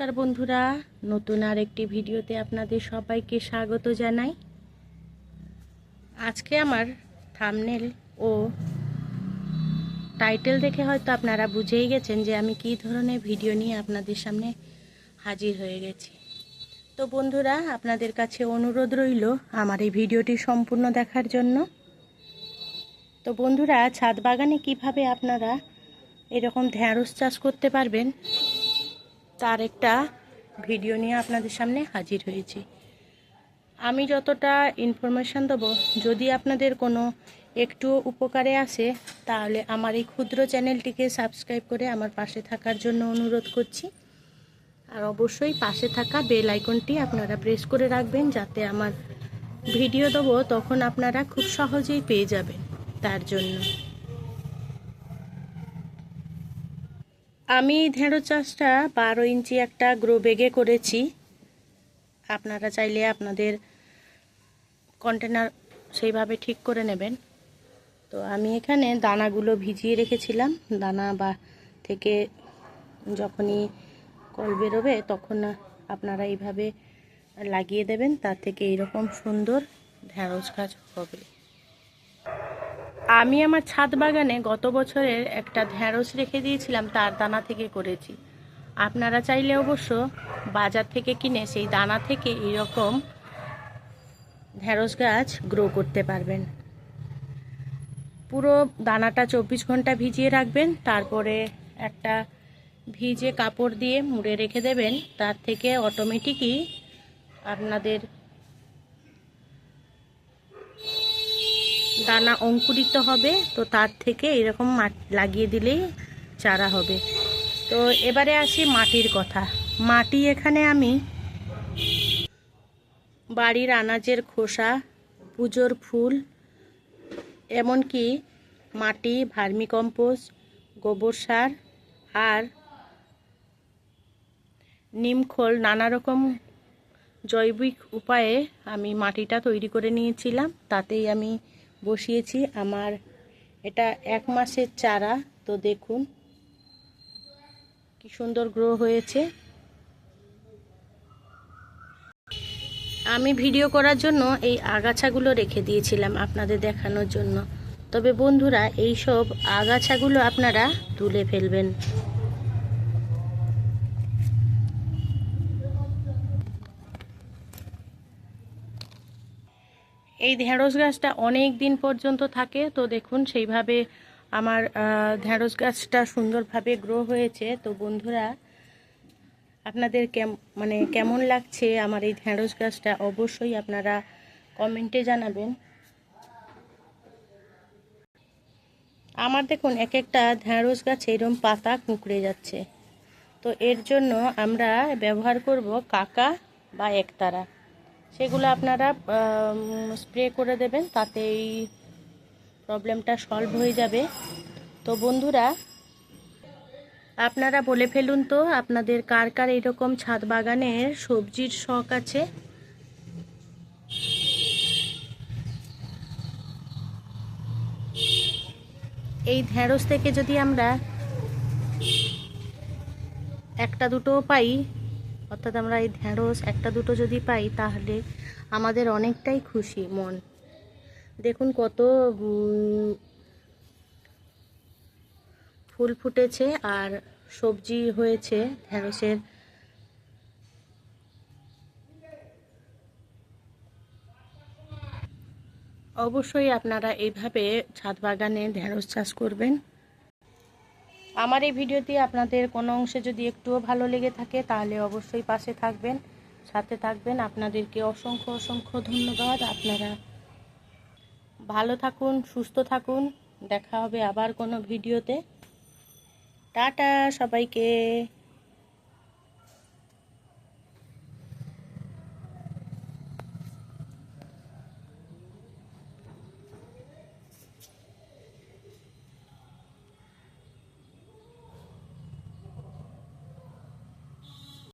নমস্কার বন্ধুরা, নতুন আর একটি ভিডিওতে আপনাদের সবাইকে স্বাগত জানাই। আজকে আমার থামনেল ও টাইটেল দেখে হয়তো আপনারা বুঝেই গেছেন যে আমি কী ধরনের ভিডিও নিয়ে আপনাদের সামনে হাজির হয়ে গেছি। তো বন্ধুরা, আপনাদের কাছে অনুরোধ রইল আমার এই ভিডিওটি সম্পূর্ণ দেখার জন্য। তো বন্ধুরা, ছাদ বাগানে কীভাবে আপনারা এরকম ঢ্যাঁড়স চাষ করতে পারবেন তার একটা ভিডিও নিয়ে আপনাদের সামনে হাজির হয়েছি। আমি যতটা ইনফরমেশান দেবো, যদি আপনাদের কোনো একটু উপকারে আসে, তাহলে আমার এই ক্ষুদ্র চ্যানেলটিকে সাবস্ক্রাইব করে আমার পাশে থাকার জন্য অনুরোধ করছি। আর অবশ্যই পাশে থাকা বেল আইকনটি আপনারা প্রেস করে রাখবেন, যাতে আমার ভিডিও দেবো, তখন আপনারা খুব সহজেই পেয়ে যাবেন তার জন্য। আমি ঢেঁড়ো চাষটা বারো ইঞ্চি একটা গ্রো বেগে করেছি। আপনারা চাইলে আপনাদের কন্টেনার সেইভাবে ঠিক করে নেবেন। তো আমি এখানে দানাগুলো ভিজিয়ে রেখেছিলাম। দানা বা থেকে যখনই কল বেরোবে তখন আপনারা এইভাবে লাগিয়ে দেবেন। তার থেকে এইরকম সুন্দর ঢেঁড়স গাছ হবে। আমি আমার ছাদ বাগানে গত বছরের একটা ঢ্যাঁড়স রেখে দিয়েছিলাম, তার দানা থেকে করেছি। আপনারা চাইলে অবশ্য বাজার থেকে কিনে সেই দানা থেকে এরকম ঢ্যাঁড়স গাছ গ্রো করতে পারবেন। পুরো দানাটা চব্বিশ ঘণ্টা ভিজিয়ে রাখবেন, তারপরে একটা ভিজে কাপড় দিয়ে মুড়ে রেখে দেবেন, তার থেকে অটোমেটিকই আপনাদের দানা অঙ্কুরিত হবে, তো তার থেকে এরকম লাগিয়ে দিলেই চারা হবে। তো এবারে আসি মাটির কথা। মাটি এখানে আমি বাড়ির আনাজের খোসা, পুজোর ফুল, এমনকি মাটি, ভার্মিকম্পোস্ট, গোবর সার আর নিমখোল নানা রকম জৈবিক উপায়ে আমি মাটিটা তৈরি করে নিয়েছিলাম। তাতেই আমি বসিয়েছি। আমার এটা এক মাসের চারা, তো দেখুন কি সুন্দর গ্রো হয়েছে। আমি ভিডিও করার জন্য এই আগাছাগুলো রেখে দিয়েছিলাম আপনাদের দেখানোর জন্য। তবে বন্ধুরা এই সব আগাছাগুলো আপনারা তুলে ফেলবেন। এই ঢেঁড়স গাছটা অনেক দিন পর্যন্ত থাকে। তো দেখুন, সেইভাবে আমার ঢেঁড়স গাছটা সুন্দরভাবে গ্রো হয়েছে। তো বন্ধুরা, আপনাদের কেম মানে কেমন লাগছে আমার এই ঢেঁড়স গাছটা অবশ্যই আপনারা কমেন্টে জানাবেন। আমার দেখুন এক একটা ঢেঁড়স গাছে এরম পাতা কুঁকড়ে যাচ্ছে। তো এর জন্য আমরা ব্যবহার করব কাকা বা একতারা। সেগুলো আপনারা স্প্রে করে দেবেন, তাতে এই প্রবলেমটা সলভ হয়ে যাবে। তো বন্ধুরা, আপনারা বলে ফেলুন তো, আপনাদের কার কার এরকম ছাদ বাগানের সবজির শখ আছে? এই ঢেঁড়স থেকে যদি আমরা একটা দুটো পাই অর্থাৎ আমরা এই ঢেঁড়স একটা দুটো যদি পাই, তাহলে আমাদের অনেকটাই খুশি মন। দেখুন কত ফুল ফুটেছে আর সবজি হয়েছে ঢ্যাঁড়সের। অবশ্যই আপনারা এইভাবে ছাদ বাগানে ঢেঁড়স চাষ করবেন। আমার এই ভিডিওটি আপনাদের কোনো অংশে যদি একটুও ভালো লেগে থাকে, তাহলে অবশ্যই পাশে থাকবেন, সাথে থাকবেন। আপনাদেরকে অসংখ্য অসংখ্য ধন্যবাদ। আপনারা ভালো থাকুন, সুস্থ থাকুন। দেখা হবে আবার কোনো ভিডিওতে। টাটা, সবাইকে।